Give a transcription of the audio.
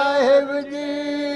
Sahib ji